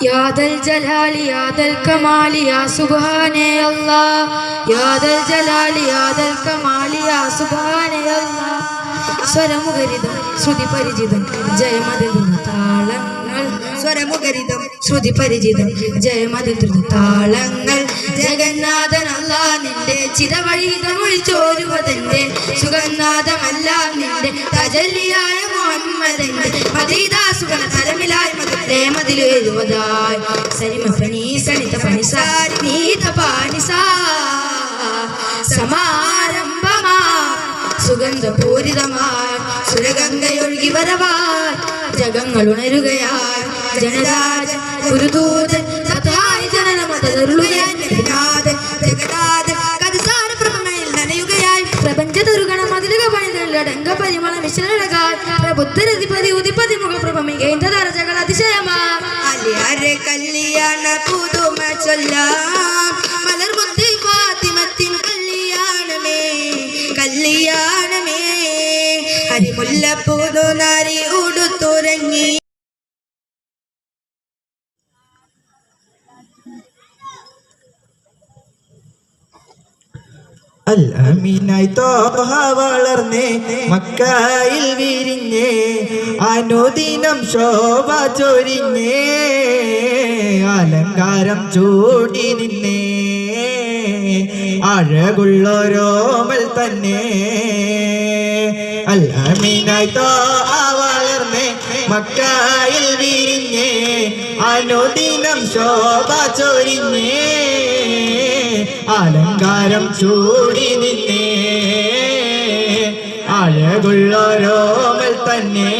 യാദൽ ജലാലി യാദൽ കമാലി യാ സുബാനേ അല്ലാ യാദൽ ജലാലി യാദൽ കമാലി യാ സുബാനേ അല്ലാ സ്വരമുഖരിതം ശ്രുതി പരിചിതം ജയമത താളങ്ങൾ. സ്വരമുഖരിതം ശ്രുതി പരിചിതം ജയമത താളങ്ങൾ. ജഗന്നാഥനല്ല നിന്റെ ചിതവഴി ചിരവഴിതമൊഴിച്ചോരുവതന്റെ സുഗന്നാഥമല്ല നിന്റെ തജല്ലിയായ മുഹമ്മദന്റെ. മദീദാസുഖന തരമിലായ എഴുപതായി സരിമ പണി സണിത പണിസാരി നീത പാണിസ സമാരംഭമാ സുഗന്ധപൂരിതമായി. സുരഗംഗയൊഴുകി വരവാൻ ജഗങ്ങൾ ഉണരുകയായി. ജനരാജ ഗുരുദൂതൻ പ്രപഞ്ച ദുർഗണ മതിലുക പണിതടങ്ക പരിമള മിശ്രണകാൽ പ്രബുദ്ധരതിപതി ഉദിപതി മുഖപ്രഭ മികൈന്ത ദർജകൾ അതിശയമാ. അലിയാരെ കല്യാണ പുതുമ ചൊല്ലാം. മലർമുത്തി ഫാത്തിമത്തിൻ കല്യാണമേ കല്യാണമേ. ഹരിമുല്ല പുതുനാരി ഉടുത്തുറങ്ങി അൽ തോഹ വളർന്നേ മക്കായിൽ വിരിഞ്ഞേ അനുദിനം ശോഭ ചൊരിഞ്ഞേ അലങ്കാരം ചൂടി നിന്നേ അഴകുള്ളോരോമൽ തന്നെ. അൽ അമീനായി തോഹ വളർന്നേ മക്കായിൽ വിരിഞ്ഞേ അനുദിനം ശോഭ ചൊരിഞ്ഞേ അലങ്കാരം ചൂടി നിന്നേ. അഴകുള്ളോരോമൽ തന്നെ.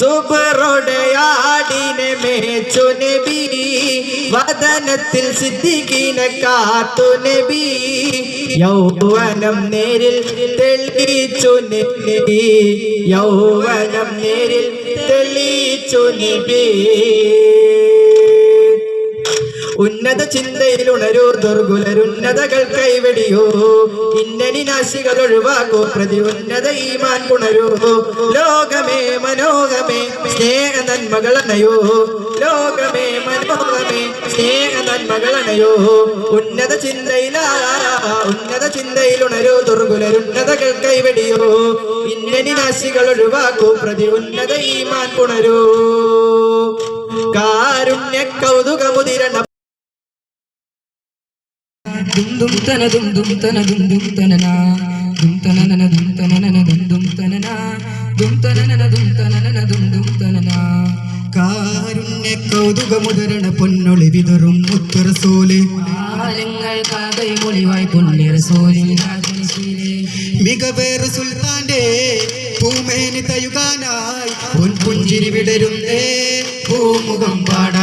സുബറോടയാടിനെ മേച്ചു നബി. വദനത്തിൽ സിദ്ധിക്കിനെ കാത്തു നബി. യൗവനം നേരിൽ തെളിച്ചു നബി. യൗവനം നേരിൽ തെളിച്ചു നബി. ഉന്നത ചിന്തയിൽ ഉണരൂ ദുർഗുലരുന്നതകൾ കൈവെടിയോ. ഇന്നനി നാശികൾ ഒഴിവാക്കൂ പ്രതി ഉന്നത ഈമാൻ പുണരൂ ലോകമേ മനോഹമേ സ്നേഹ നന്മകളണയോ ലോകമേ മനോഹമേ സ്നേഹ നന്മകളണയോ ഉന്നത ചിന്തയിലാ ഉന്നത ചിന്തയിൽ ഉണരൂ ദുർഗുലരുന്നതകൾ കൈവെടിയോ. ഇന്നനി നാശികൾ ഒഴിവാക്കൂ പ്രതി ഉന്നത ഈമാൻ പുണരൂ കാരുണ്യ കൗതുകമുതിരണ tana na na dum tana na na dum dum tana na dum tana na na dum tana na na dum dum tana na കാരുണ്യ കൗതുകമുതരണ പൊന്നൊളി വിതറും മുത്തറസോലെ കാലങ്ങൾക്കാകെ മൊളിവായി പുണ്യർ മികവേറ് സുൽത്താന്റെ പൂമേനി തയുകാനായി പൊൻപുഞ്ചിരി വിടരുന്നേ പൂമുഖം പാടാനായി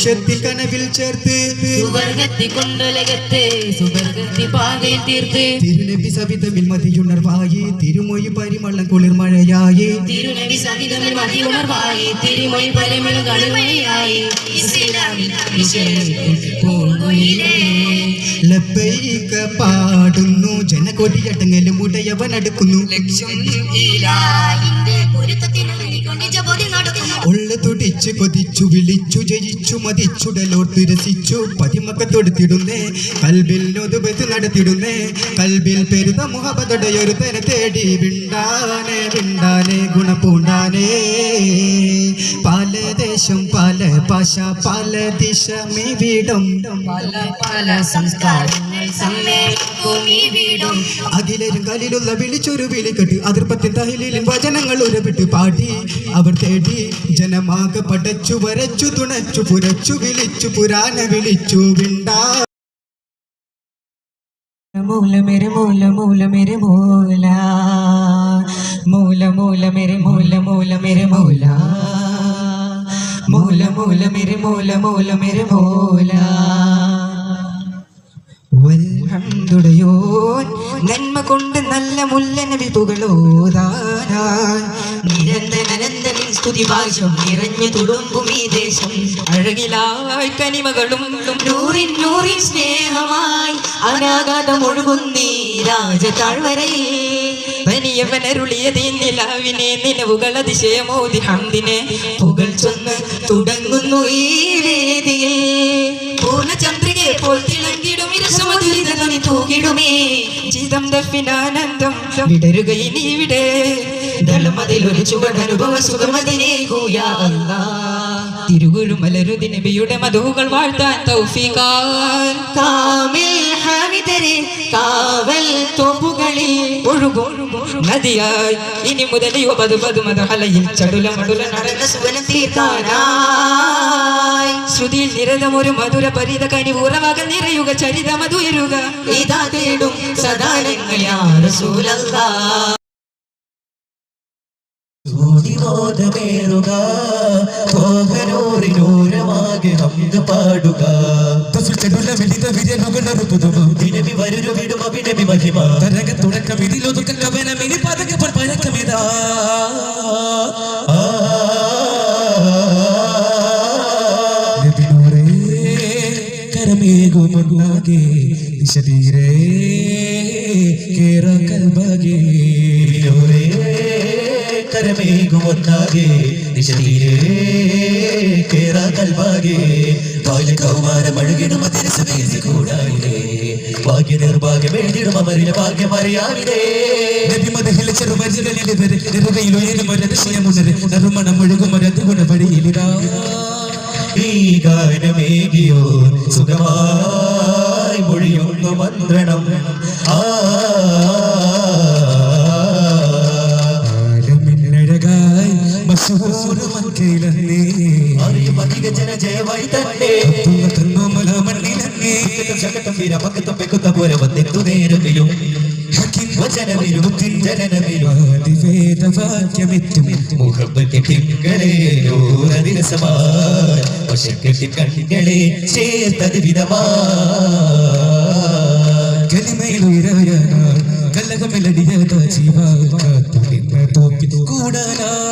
മോക്ഷത്തിൽ കനവിൽ ചേർത്ത് സുവർഗത്തി കൊണ്ടുലകത്ത് സുവർഗത്തി പാതയിൽ തീർത്ത് തിരുനബി സവിതമിൽ മതിയുണർവായി തിരുമൊഴി പരിമള കുളിർമഴയായി. തിരുനബി സവിതമിൽ മതിയുണർവായി തിരുമൊഴി പരമിലും കളിമൊഴിയായി ഇസ്ലാമിൽ വിജയിക്കും പൂങ്കുയിലേ ലബൈക പാടുന്നു. ജനകൊടിയട്ടങ്ങലും ഉടയവൻ അടുക്കുന്നു. ലക്ഷ്യം ഉള്ള തുടിച്ചു കൊതിച്ചു വിളിച്ചു ജയിച്ചു മതിച്ചുടലോട്ട് രസിച്ചു പതിമക്ക തൊടുത്തിടുന്നേ. കൽബിൽ നൊതുപത്ത് നടത്തിടുന്നേ. കൽബിൽ പെരുത മുഹബതടയൊരു തന തേടി വിണ്ടാനേ വിണ്ടാനേ ഗുണപൂണ്ടാനേ. ദേശം പല ഭാഷ പല ദിശമിവിടും മേവിടം പല പല സംസ്കാരങ്ങൾ സമ്മേളിക്കും ഈ വീടും. അഖിലരും കലിലുള്ള വിളിച്ചൊരു വിളിക്കെട്ട് അതിർപ്പത്തിൽ തഹലിലും വചനങ്ങൾ ഉരവിട്ട് പാടി. അവർ തേടി ജനമാകെ പടച്ചു വരച്ചു തുണച്ചു പുരച്ചു വിളിച്ചു പുരാന വിളിച്ചു വിണ്ടാ. മൂല മേരെ മൂല മൂല മേരെ മൂല. മൂല മൂല മേരെ മൂല മൂല മേരെ മൂല. മൂല മൂല മേരെ മൂല മൂല മേരെ മൂല. വൽഹംദുടയോൻ നന്മ കൊണ്ട് നല്ല മുല്ലന വിപുകളോതാനായി നിരന്തരനന്തനിൻ സ്തുതി ഭാഷം നിറഞ്ഞു തുളുമ്പും ഈ ദേശം. അഴകിലായി കനിമകളും നൂറിൻ നൂറിൻ സ്നേഹമായി അനാഗാതം ഒഴുകുന്നീ രാജ താഴ്വരയിൽ തനിയവനരുളിയത് നിലാവിനെ നിലവുകൾ അതിശയമോതി ഹംദിനെ പുകൾ ചൊന്ന് തുടങ്ങുന്നു ഈ വേദിയെ. പൂർണചന്ദ്രികയെ പോൽ തിളങ്ങിടും ഇരസമതുരിതനി തൂകിടുമേ. ചിതം ദഫിനാനന്ദം വിടരുക ഇനി ഇവിടെ. ദളമതിലൊരു ചുവടനുഭവ സുഖമതിനെ തിരുകുരുമലരുതി നബിയുടെ മധുകൾ വാഴ്ത്താൻ തൗഫീഖാൻ. നദിയായി ഇനി മുതൽ യുവപതു പതുമതഹലയിൽ ചടുല മടുല നടന സുവനം തീർക്കാനായി ശ്രുതിയിൽ നിരതമൊരു മധുര പരിത കനിപൂർവക നിറയുക ചരിത മധുരുക ഇതാ തേടും സദാനങ്ങൾ യാ റസൂലല്ലാ ഓടിമോദമേറുക മോഹനൂറിനൂരമാകെ ഹംദ് പാടുക. തുടക്കം ഇതിലൊതുക്കം കവനം ഇനി പതകപ്പോൾ നബിനൂറേ കരമേകുമൊന്നാകെ ദിശ തീരെ കേറ കൽബാകെ കരമേകുമൊന്നാകെ കേറാ കൽവാകെ ബാല്യ കൗമാരം അഴുകിടും അതിരസമേസി ഭാഗ്യ നിർഭാഗ്യം എഴുതിടും അമരിലെ ഭാഗ്യം അറിയാവിടേ നബി മദഹിലെ ചെറുവരികളിൽ ഇവർ നെറുകയിലുയരും ഒരതിശയമുണര് നറുമണം ഒഴുകും ഒരതുഗുണ വഴിയിലിതാ ഈ ഗാനമേകിയോ സുഖമായി മൊഴിയൊന്നു മന്ത്രണം ആ മക്കയിലന്നേ അറിയും അധിക ജന ജയമായി തന്നെ തുന്ന തന്നോമല മണ്ണിലന്നേ ശകട്ടം വീര പക്കത്തും പെക്കുന്ന പോലെ വന്നെത്തു നേരമിലും കണ്ണുകളെ ചേർത്തത് വിധമാ കലിമയിലുയരാനാ കല്ലകമിലടിയത ജീവാ കൂടാനാ